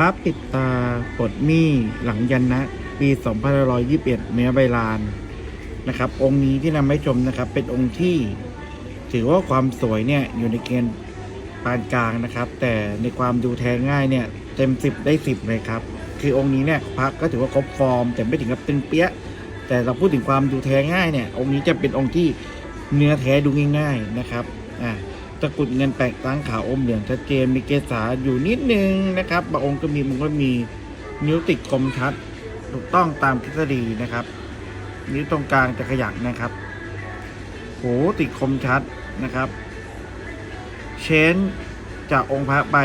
ระปิดตาปลดหนี้หลังยันนะ ปี2521 เนื้อใบลานนะครับ องค์นี้ที่นำให้ชมนะครับ เป็นองค์ที่ ถือว่าความสวยเนี่ยอยู่ในเกณฑ์ปานกลางนะครับ แต่ในความดูแทงง่ายเนี่ยเต็ม 10 ได้ 10 เลยครับ คือองค์นี้เนี่ยพระก็ถือว่าครบฟอร์ม แต่ไม่ถึงกับตึงเปี้ย แต่เราพูดถึงความดูแท้ง่ายเนี่ย องค์นี้จะเป็นองค์ที่เนื้อแท้ดูง่าย ๆนะครับอ่า ตะกุดเงินแปลกตั้งขาวอมเหลืองชัดเจนมีเกษาอยู่นิดนึงนะครับบางองค์ก็มีมันก็มีนิ้วติดคมชัด ถูกต้องตามทฤษฎีนะครับ นิ้วตรงกลางจะขยักนะครับโหติดคมชัดนะครับ เชนจากองค์พระใบ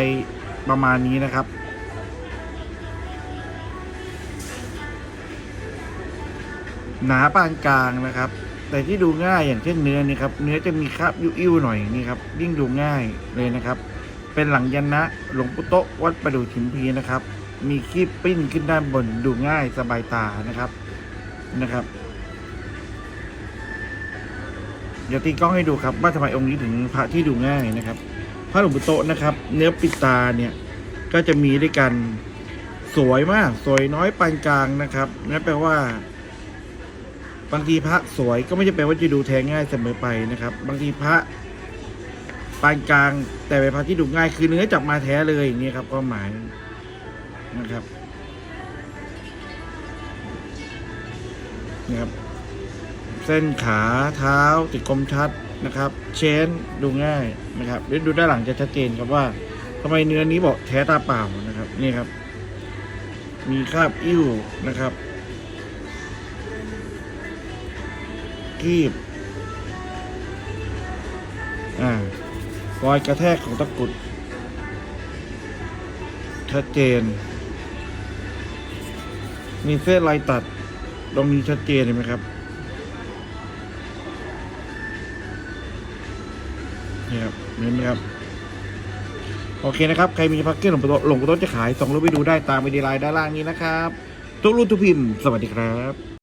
ประมาณนี้นะครับหนาปานกลางนะครับ แต่ที่ดูง่ายอย่างเช่นเนื้อนี่ครับเนื้อจะมีคราบยุ่ยๆหน่อยนี่ครับยิ่งดูง่ายเลยนะครับ เป็นหลังยันนะหลวงปู่โตะวัดประดู่ชิมพีนะครับ มีคีบปิ้นขึ้นด้านบนดูง่ายสบายตานะครับนะครับ เดี๋ยวตีกล้องให้ดูครับว่าทำไมองค์นี้ถึงพระที่ดูง่ายนะครับ พระหลวงปู่โตะนะครับ เนื้อปิดตาเนี่ยก็จะมีด้วยกันสวยมาก สวยน้อยปานกลางนะครับนั่นแปลว่า บางทีพระสวยก็ไม่ใช่แปลว่าจะดูแทงง่ายเสมอไปนะครับ บางทีพระปานกลางแต่เป็นพระที่ดูง่ายคือเนื้อจับมาแท้เลยอย่างนี้ครับความหมายนะครับนี่ครับ เส้นขาเท้าติดคมชัดนะครับ เชนดูง่ายนะครับเดี๋ยวดูด้านหลังจะชัดเจนครับว่าทำไมเนื้อนี้บอกแท้ตาเปล่านะครับ นี่ครับ มีคราบอิ่วนะครับ กีบ อ่ารอยกระแทกของตะกุด ชัดเจน มีเส้นลายตัด ตรงนี้ชัดเจนเห็นไหมครับ นี่ครับ เห็นไหมครับ โอเคนะครับ ใครมีพักเก็ตหลงหลงกระต้นจะขายส่งรูปไปดูได้ตามวิดีไลน์ด้านล่างนี้นะครับ ทุกรุ่นทุกพิมพ์ สวัสดีครับ